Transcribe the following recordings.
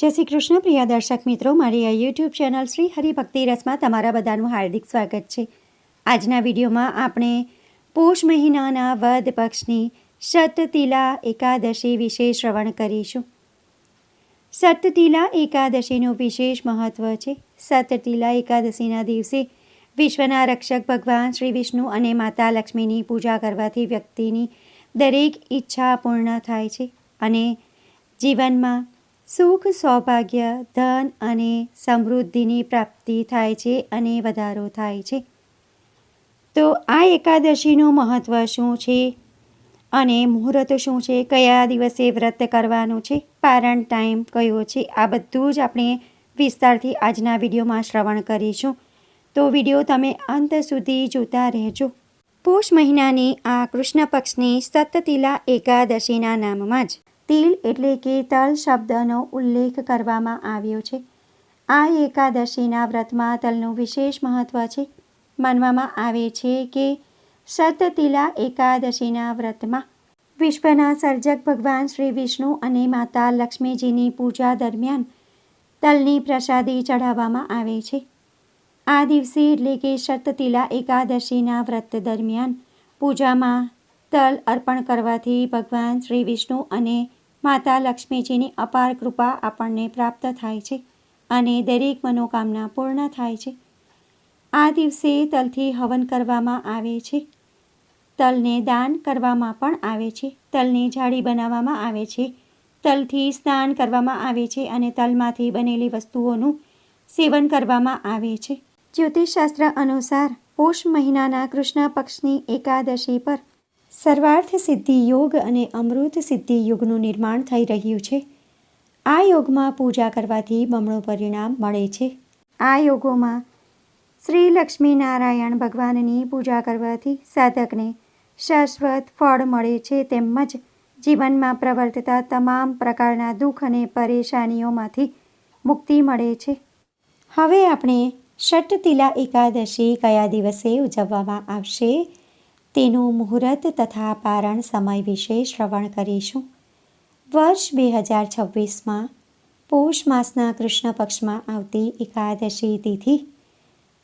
જય શ્રી કૃષ્ણ, પ્રિય દર્શક મિત્રો. મારી આ યુટ્યુબ ચેનલ શ્રી હરિભક્તિ રસમાં તમારા બધાનું હાર્દિક સ્વાગત છે. આજના વિડીયોમાં આપણે પોષ મહિનાના વદ પક્ષની સતતિલા એકાદશી વિશે શ્રવણ કરીશું. સતતિલા એકાદશીનું વિશેષ મહત્ત્વ છે. સતતિલા એકાદશીના દિવસે વિશ્વના રક્ષક ભગવાન શ્રી વિષ્ણુ અને માતા લક્ષ્મીની પૂજા કરવાથી વ્યક્તિની દરેક ઈચ્છા પૂર્ણ થાય છે અને જીવનમાં સુખ, સૌભાગ્ય, ધન અને સમૃદ્ધિની પ્રાપ્તિ થાય છે અને વધારો થાય છે. તો આ એકાદશીનું મહત્ત્વ શું છે? અને મુહૂર્ત શું છે? કયા દિવસે વ્રત કરવાનું છે? પારણ ટાઈમ કયો છે? આ બધું જ આપણે વિસ્તારથી આજના વિડીયોમાં શ્રવણ કરીશું. તો વીડિયો તમે અંત સુધી જોતા રહેજો. પોષ મહિનાની આ કૃષ્ણ પક્ષની સતતિલા એકાદશીના નામમાં જ. તિલ એટલે કે તલ શબ્દનો ઉલ્લેખ કરવામાં આવ્યો છે. આ એકાદશીના વ્રતમાં તલનું વિશેષ મહત્ત્વ છે. માનવામાં આવે છે કે સતતિલા એકાદશીના વ્રતમાં વિશ્વના સર્જક ભગવાન શ્રી વિષ્ણુ અને માતા લક્ષ્મીજીની પૂજા દરમિયાન તલની પ્રસાદી ચઢાવવામાં આવે છે. આ દિવસે એટલે કે સતતિલા એકાદશીના વ્રત દરમિયાન પૂજામાં તલ અર્પણ કરવાથી ભગવાન શ્રી વિષ્ણુ અને માતા લક્ષ્મીજીની અપાર કૃપા આપણને પ્રાપ્ત થાય છે અને દરેક મનોકામના પૂર્ણ થાય છે. આ દિવસે તલથી હવન કરવામાં આવે છે. તલને દાન કરવામાં પણ આવે છે. તલને જાળી બનાવવામાં આવે છે. તલથી સ્નાન કરવામાં આવે છે અને તલમાંથી બનેલી વસ્તુઓનું સેવન કરવામાં આવે છે. જ્યોતિષશાસ્ત્ર અનુસાર, પોષ મહિનાના કૃષ્ણ પક્ષની એકાદશી પર સર્વાર્થ સિદ્ધિ યોગ અને અમૃત સિદ્ધિ યોગનું નિર્માણ થઈ રહ્યું છે. આ યોગમાં પૂજા કરવાથી બમણું પરિણામ મળે છે. આ યોગોમાં શ્રી લક્ષ્મીનારાયણ ભગવાનની પૂજા કરવાથી સાધકને શાશ્વત ફળ મળે છે તેમજ જીવનમાં પ્રવર્તતા તમામ પ્રકારના દુઃખ અને પરેશાનીઓમાંથી મુક્તિ મળે છે. હવે આપણે ષટતિલા એકાદશી કયા દિવસે ઉજવવામાં આવશે? તેનું મુહૂર્ત તથા પારણ સમય વિશે શ્રવણ કરીશું. વર્ષ બે હજાર છવ્વીસમાં પોષ માસના કૃષ્ણ પક્ષમાં આવતી એકાદશી તિથિ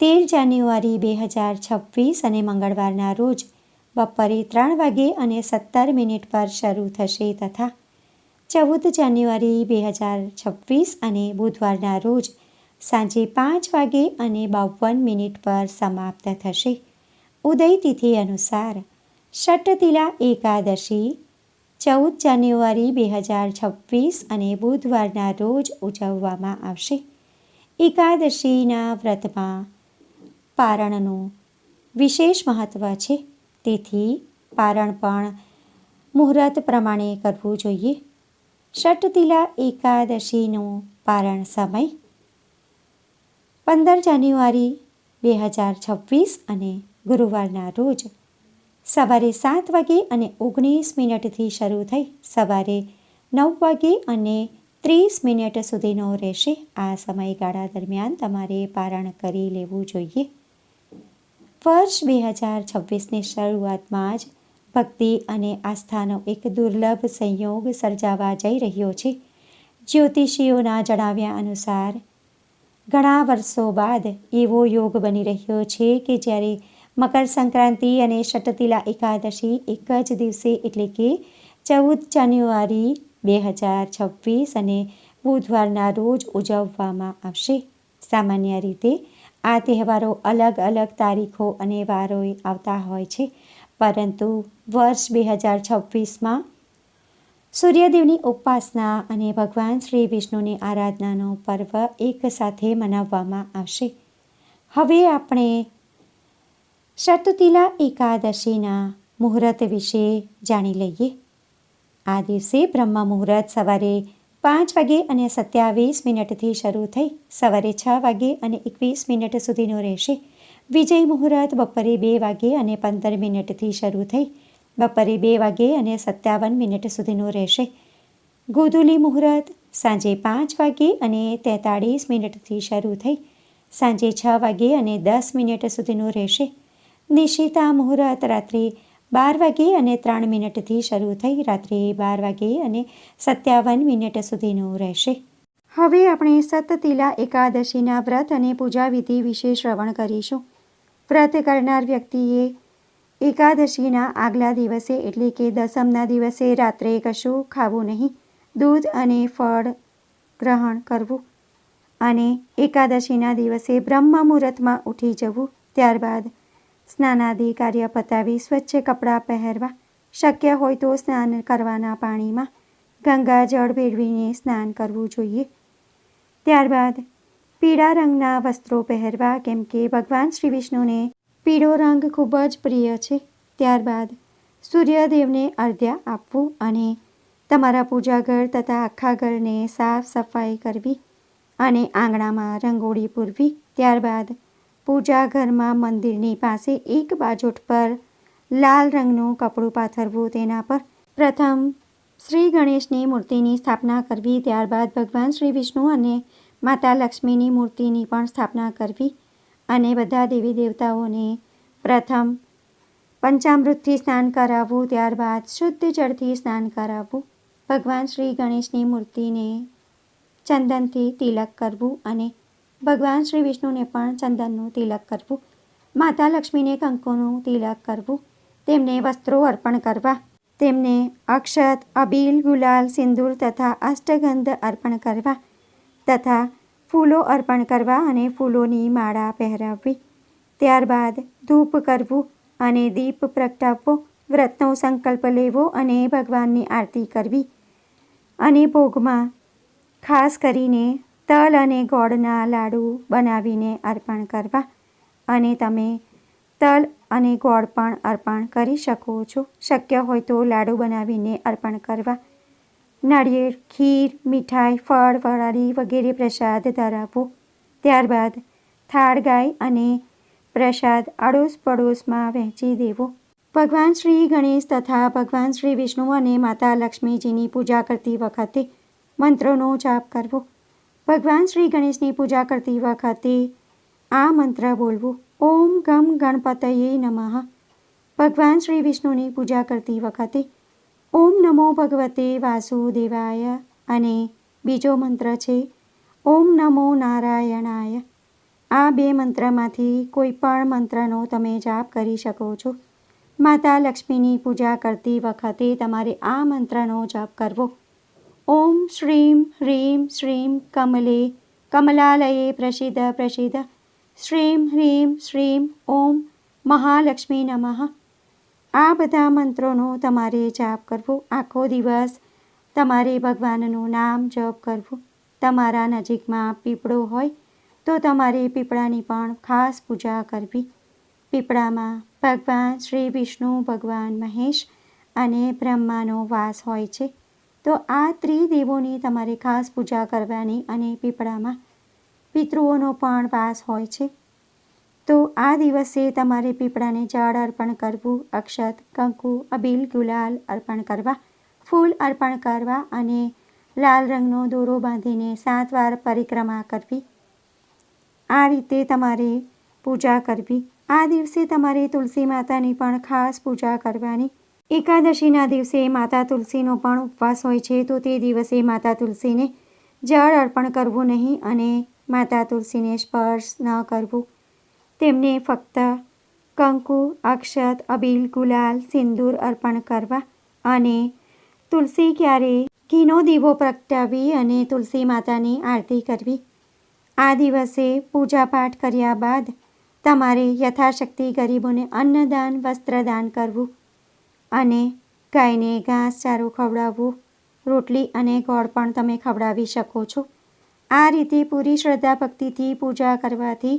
તેર જાન્યુઆરી બે હજાર છવ્વીસ અને મંગળવારના રોજ બપોરે ત્રણ વાગે અને સત્તર મિનિટ પર શરૂ થશે તથા ચૌદ જાન્યુઆરી બે હજાર છવ્વીસ અને બુધવારના રોજ સાંજે પાંચ વાગે અને બાવન મિનિટ પર સમાપ્ત થશે. ઉદય તિથિ અનુસાર ષટતિલા એકાદશી ચૌદ જાન્યુઆરી બે હજાર છવ્વીસ અને બુધવારના રોજ ઉજવવામાં આવશે એકાદશીના વ્રતમાં પારણનું વિશેષ મહત્ત્વ છે તેથી પારણ પણ મુહૂર્ત પ્રમાણે કરવું જોઈએ। ષટતિલા એકાદશીનો પારણ સમય પંદર જાન્યુઆરી બે હજાર છવ્વીસ અને ગુરુવારના રોજ સવારે સાત વાગે અને ઓગણીસ મિનિટથી શરૂ થઈ સવારે નવ વાગે અને ત્રીસ મિનિટ સુધીનો રહેશે. આ સમયગાળા દરમિયાન તમારે પારણ કરી લેવું જોઈએ. વર્ષ બે હજાર છવ્વીસની શરૂઆતમાં જ ભક્તિ અને આસ્થાનો એક દુર્લભ સંયોગ સર્જાવા જઈ રહ્યો છે. જ્યોતિષીઓના જણાવ્યા અનુસાર, ઘણા વર્ષો બાદ એવો યોગ બની રહ્યો છે કે જ્યારે મકર સંક્રાંતિ અને શટતિલા એકાદશી એક જ દિવસે એટલે કે ચૌદ જાન્યુઆરી બે હજાર છવ્વીસ અને બુધવારના રોજ ઉજવવામાં આવશે. સામાન્ય રીતે આ તહેવારો અલગ અલગ તારીખો અને વારોએ આવતા હોય છે. પરંતુ વર્ષ બે હજાર છવ્વીસમાં સૂર્યદેવની ઉપાસના અને ભગવાન શ્રી વિષ્ણુની આરાધનાનો પર્વ એક સાથે મનાવવામાં આવશે. હવે આપણે શતતિલા એકાદશીના મુહૂર્ત વિશે જાણી લઈએ. આ દિવસે બ્રહ્મ મુહૂર્ત સવારે પાંચ વાગે અને સત્યાવીસ મિનિટથી શરૂ થઈ સવારે છ વાગે અને એકવીસ મિનિટ સુધીનો રહેશે. વિજય મુહૂર્ત બપોરે બે વાગે અને પંદર મિનિટથી શરૂ થઈ બપોરે બે વાગે અને સત્તાવન મિનિટ સુધીનું રહેશે. ગોધુલી મુહૂર્ત સાંજે પાંચ વાગે અને તેતાળીસ મિનિટથી શરૂ થઈ સાંજે છ વાગે અને દસ મિનિટ સુધીનું રહેશે. નિશિતા મુહૂર્ત રાત્રે બાર વાગે અને ત્રણ મિનિટથી શરૂ થઈ રાત્રે બાર વાગે અને સત્યાવન મિનિટ સુધીનું રહેશે. હવે આપણે સતતિલા એકાદશીના વ્રત અને પૂજા વિધિ વિશે શ્રવણ કરીશું. વ્રત કરનાર વ્યક્તિએ એકાદશીના આગલા દિવસે એટલે કે દસમના દિવસે રાત્રે કશું ખાવું નહીં, દૂધ અને ફળ ગ્રહણ કરવું અને એકાદશીના દિવસે બ્રહ્મ મુહૂર્તમાં ઉઠી જવું, ત્યારબાદ સ્નાનાદિ કાર્ય પતાવી સ્વચ્છ કપડાં પહેરવા. શક્ય હોય તો સ્નાન કરવાના પાણીમાં ગંગા જળ ભેળવીને સ્નાન કરવું જોઈએ. ત્યારબાદ પીળા રંગના વસ્ત્રો પહેરવા, કેમ કે ભગવાન શ્રી વિષ્ણુને પીળો રંગ ખૂબ જ પ્રિય છે. ત્યારબાદ સૂર્યદેવને અર્ધ્ય આપવું અને તમારા પૂજાઘર તથા આખા ઘરને સાફ સફાઈ કરવી અને આંગણામાં રંગોળી પૂરવી. ત્યારબાદ પૂજા ઘરમાં મંદિરની પાસે એક બાજોટ પર લાલ રંગનું કપડું પાથરવું તેના પર પ્રથમ શ્રી ગણેશની મૂર્તિની સ્થાપના કરવી, ત્યારબાદ ભગવાન શ્રી વિષ્ણુ અને માતા લક્ષ્મીની મૂર્તિની પણ સ્થાપના કરવી અને બધા દેવી દેવતાઓને પ્રથમ પંચામૃતથી સ્નાન કરાવવું, ત્યારબાદ શુદ્ધ જળથી સ્નાન કરાવવું, ભગવાન શ્રી ગણેશની મૂર્તિને ચંદનથી તિલક કરવું અને ભગવાન શ્રી વિષ્ણુને પણ ચંદનનું તિલક કરવું, માતા લક્ષ્મીને કંકુનું તિલક કરવું, તેમને વસ્ત્રો અર્પણ કરવા, તેમને અક્ષત, અબીલ, ગુલાલ, સિંદૂર તથા અષ્ટગંધ અર્પણ કરવા તથા ફૂલો અર્પણ કરવા અને ફૂલોની માળા પહેરાવવી. ત્યારબાદ ધૂપ કરવું અને દીપ પ્રગટાવવો, વ્રતનો સંકલ્પ લેવો અને ભગવાનની આરતી કરવી. અને ભોગમાં ખાસ કરીને તલ અને ગોળના લાડુ બનાવીને અર્પણ કરવા અને તમે તલ અને ગોળ પણ અર્પણ કરી શકો છો. શક્ય હોય તો લાડુ બનાવીને અર્પણ કરવા. નાળિયેર, ખીર, મીઠાઈ, ફળ ફળારી વગેરે પ્રસાદ ધરાવવો ત્યારબાદ થાળ, ગાય અને પ્રસાદ અડોશ પડોશમાં વહેંચી દેવો. ભગવાન શ્રી ગણેશ તથા ભગવાન શ્રી વિષ્ણુ અને માતા લક્ષ્મીજીની પૂજા કરતી વખતે મંત્રોનો જાપ કરવો. ભગવાન શ્રી ગણેશની પૂજા કરતી વખતે આ મંત્ર બોલવું. ઓમ ગમ ગણપતયે નમઃ. ભગવાન શ્રી વિષ્ણુની પૂજા કરતી વખતે ઓમ નમો ભગવતે વાસુદેવાય. અને બીજો મંત્ર છે, ઓમ નમો નારાયણાય. આ બે મંત્રમાંથી કોઈ પણ મંત્રનો તમે જાપ કરી શકો છો. માતા લક્ષ્મીની પૂજા કરતી વખતે તમારે આ મંત્રનો જાપ કરવો. ઓમ શ્રીમ હ્રીમ શ્રીમ કમલે કમલાલયે પ્રસિદ્ધ પ્રસિદ્ધ શ્રીમ હ્રીમ શ્રીમ ઓમ મહાલક્ષ્મી નમઃ આ બધા મંત્રોનો તમારે જાપ કરવો. આખો દિવસ તમારે ભગવાનનું નામ જપ કરવું. તમારા નજીકમાં પીપળો હોય તો તમારે પીપળાની પણ ખાસ પૂજા કરવી. પીપળામાં ભગવાન શ્રી વિષ્ણુ, ભગવાન મહેશ અને બ્રહ્માનો વાસ હોય છે. તો આ ત્રિદેવોની તમારે ખાસ પૂજા કરવાની અને પીપળામાં પિતૃઓનો પણ વાસ હોય છે. તો આ દિવસે તમારે પીપળાને જળ અર્પણ કરવું, અક્ષત, કંકુ, અબીલ, ગુલાલ અર્પણ કરવા, ફૂલ અર્પણ કરવા અને લાલ રંગનો દોરો બાંધીને સાત વાર પરિક્રમા કરવી. આ રીતે તમારે પૂજા કરવી. આ દિવસે તમારે તુલસી માતાની પણ ખાસ પૂજા કરવાની એકાદશીના દિવસે માતા તુલસીનો પણ ઉપવાસ હોય છે, તો તે દિવસે માતા તુલસીને જળ અર્પણ કરવું નહીં અને માતા તુલસીને સ્પર્શ ન કરવું. તેમને ફક્ત કંકુ, અક્ષત, અબીલ, ગુલાલ, સિંદૂર અર્પણ કરવા અને તુલસી ક્યારે ઘીનો દીવો પ્રગટાવી અને તુલસી માતાની આરતી કરવી. આ દિવસે પૂજાપાઠ કર્યા બાદ તમારે યથાશક્તિ ગરીબોને અન્નદાન, વસ્ત્રદાન કરવું. અને ગાયને ઘાસ ચારું ખવડાવવું, રોટલી અને ગોળ પણ તમે ખવડાવી શકો છો. આ રીતે પૂરી શ્રદ્ધા ભક્તિથી પૂજા કરવાથી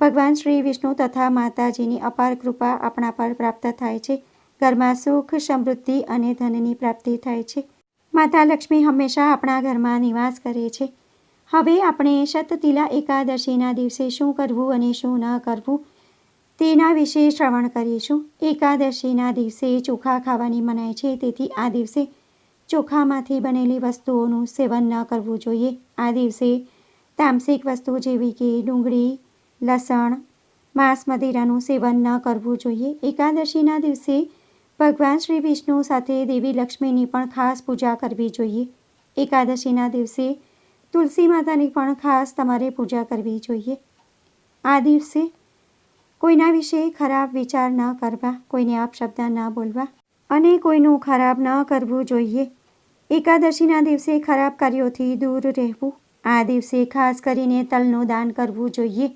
ભગવાન શ્રી વિષ્ણુ તથા માતાજીની અપાર કૃપા આપણા પર પ્રાપ્ત થાય છે. ઘરમાં સુખ, સમૃદ્ધિ અને ધનની પ્રાપ્તિ થાય છે. માતા લક્ષ્મી હંમેશા આપણા ઘરમાં નિવાસ કરે છે. હવે આપણે શતતિલા એકાદશીના દિવસે શું કરવું અને શું ન કરવું તેના વિશે શ્રવણ કરીશું. એકાદશીના દિવસે ચોખા ખાવાની મનાય છે, તેથી આ દિવસે ચોખામાંથી બનેલી વસ્તુઓનું સેવન ન કરવું જોઈએ. આ દિવસે તામસિક વસ્તુ જેવી કે ડુંગળી, લસણ, માંસ મદિરાનું સેવન ન કરવું જોઈએ. એકાદશીના દિવસે ભગવાન શ્રી વિષ્ણુ સાથે દેવી લક્ષ્મીની પણ ખાસ પૂજા કરવી જોઈએ. એકાદશીના દિવસે તુલસી માતાની પણ ખાસ તમારે પૂજા કરવી જોઈએ. આ દિવસે કોઈના વિશે ખરાબ વિચાર ન કરવા, કોઈને અપશબ્દ ન બોલવા અને કોઈનું ખરાબ ન કરવું જોઈએ. એકાદશીના દિવસે ખરાબ કાર્યોથી દૂર રહેવું, આ દિવસે ખાસ કરીને તલનું દાન કરવું જોઈએ.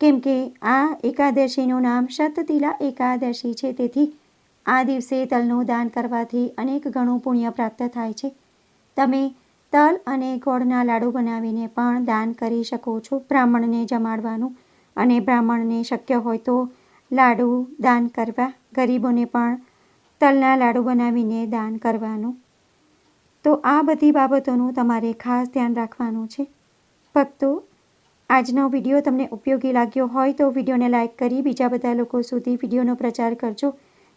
કેમ કે આ એકાદશીનું નામ શતતિલા એકાદશી છે, તેથી આ દિવસે તલનું દાન કરવાથી અનેક ગણું પુણ્ય પ્રાપ્ત થાય છે. તમે તલ અને ગોળના લાડુ બનાવીને પણ દાન કરી શકો છો, બ્રાહ્મણને જમાડવાનું. અને બ્રાહ્મણને શક્ય હોય તો લાડુ દાન કરવા, ગરીબોને પણ તલના લાડુ બનાવીને દાન કરવાનું. તો આ બધી બાબતોનું તમારે ખાસ ધ્યાન રાખવાનું છે. ભક્તો, આજનો વીડિયો તમને ઉપયોગી લાગ્યો હોય તો વિડીયોને લાઇક કરી બીજા બધા લોકો સુધી વિડીયોનો પ્રચાર કરજો,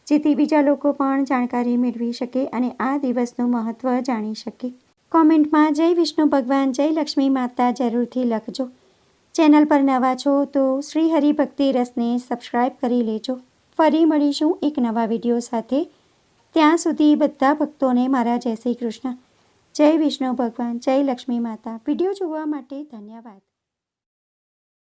જેથી બીજા લોકો પણ જાણકારી મેળવી શકે અને આ દિવસનું મહત્ત્વ જાણી શકે. કોમેન્ટમાં જય વિષ્ણુ ભગવાન, જય લક્ષ્મી માતા જરૂરથી લખજો. ચેનલ પર નવા છો તો શ્રી હરિભક્તિ રસને સબસ્ક્રાઈબ કરી લેજો. ફરી મળીશું એક નવા વીડિયો સાથે. ત્યાં સુધી બધા ભક્તોને મારા જય શ્રી કૃષ્ણ. જય વિષ્ણુ ભગવાન, જય લક્ષ્મી માતા. વીડિયો જોવા માટે ધન્યવાદ.